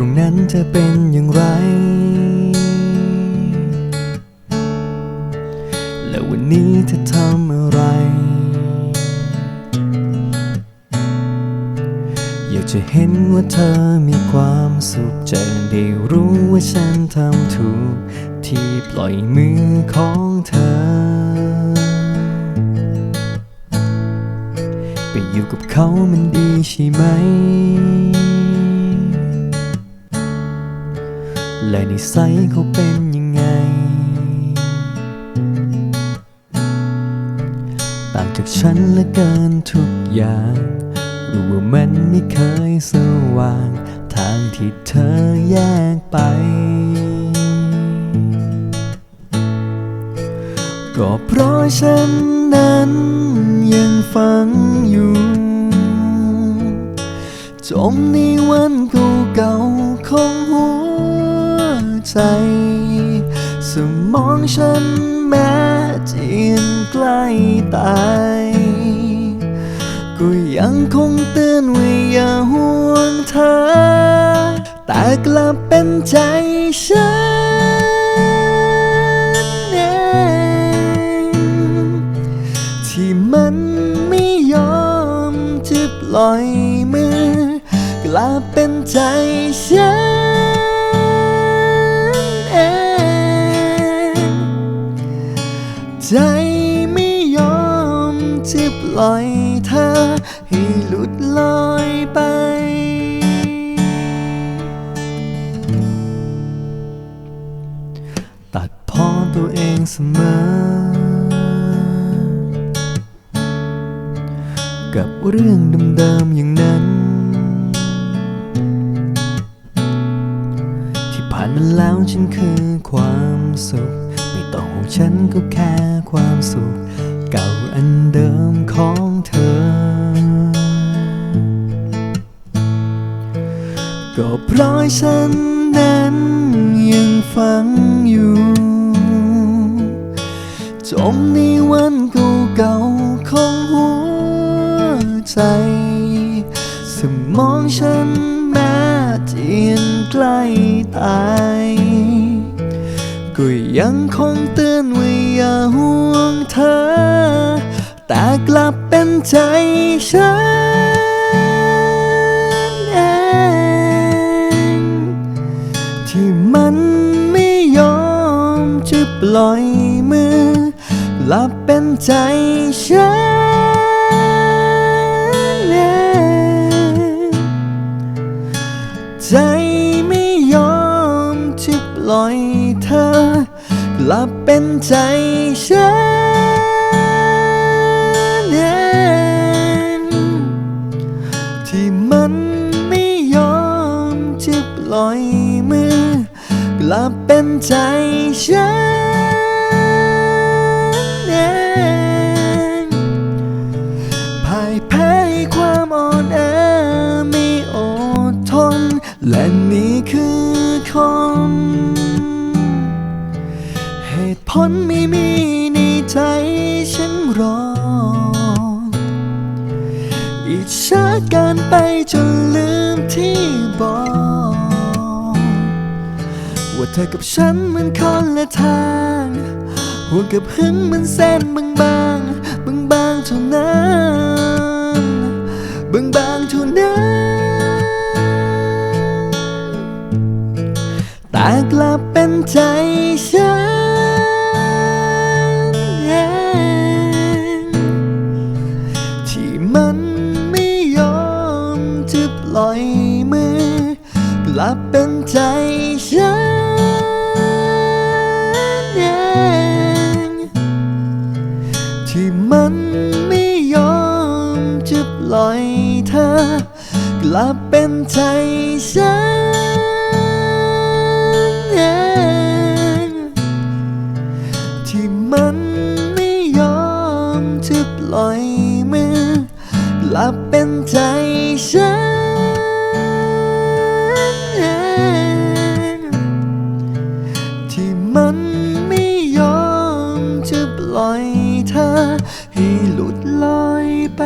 รงนั้นเธอเป็นอย่างไร และวันนี้เธอทำอะไร อยากจะเห็นว่าเธอมีความสุขจะได้รู้ว่าฉันทำถูก ที่ปล่อยมือของเธอ ไปอยู่กับเขามันดีใช่ไหม และนิสัยเขาเป็นยังไง ต่างจากฉันเหละเกินทุกอย่างรู้ว่ามันไม่เคยสว่าง ทางที่เธอแยกไป ก็เพราะฉันนั้นยังฟังอยู่จมในวันเก่าๆของหัว ใจ สมองฉันแม้จะยังใกล้ตาย ก็ยังคงเตือนว่าอย่าห่วงเธอ แต่กลับเป็นใจฉันเองที่มันไม่ยอมจะปล่อยมือกลับเป็นใจฉัน ใจไม่ยอมจะปล่อยเธอ ให้หลุดลอยไปตัดพ้อตัวเองเสมอ กับเรื่องเดิมๆอย่างนั้น ที่ผ่านมาแล้วฉันคือความ สุข ไม่ต้องห่วงฉันก็แค่ความสุข เก่าอันเดิมของเธอ ก็เพราะฉันนั้นยังฟังอยู่ จมในวันเก่าๆของหัวใจ สมองฉันแม้จะยังใกล้ตาย ก็ยังคงเตือนว่าอย่าห่วงเธอ แต่กลับเป็นใจฉันเองที่มันไม่ยอมจะปล่อยมือกลับเป็นใจฉัน ลับเป็นใจฉันเองที่มันไม่ยอมจะปล่อยมือ กลับเป็นใจฉัน อิจฉาการไปจนลืมที่บอก ว่าเธอกับฉันมันคนละทางห่วงกับหึงมันเส้นบางบางบางบางๆเท่านั้นบางบางๆเท่านั้นแต่กลับเป็นใจฉันเองที่มัน ล่อยมือกลับเป็นใจฉันเองที่มันไม่ยอมจะปล่อยเธอกลับเป็นใจฉันเองที่มันไม่ยอมจะปล่อยมือกลับเป็นใจฉัน ลอยเธอให้หลุดลอยไป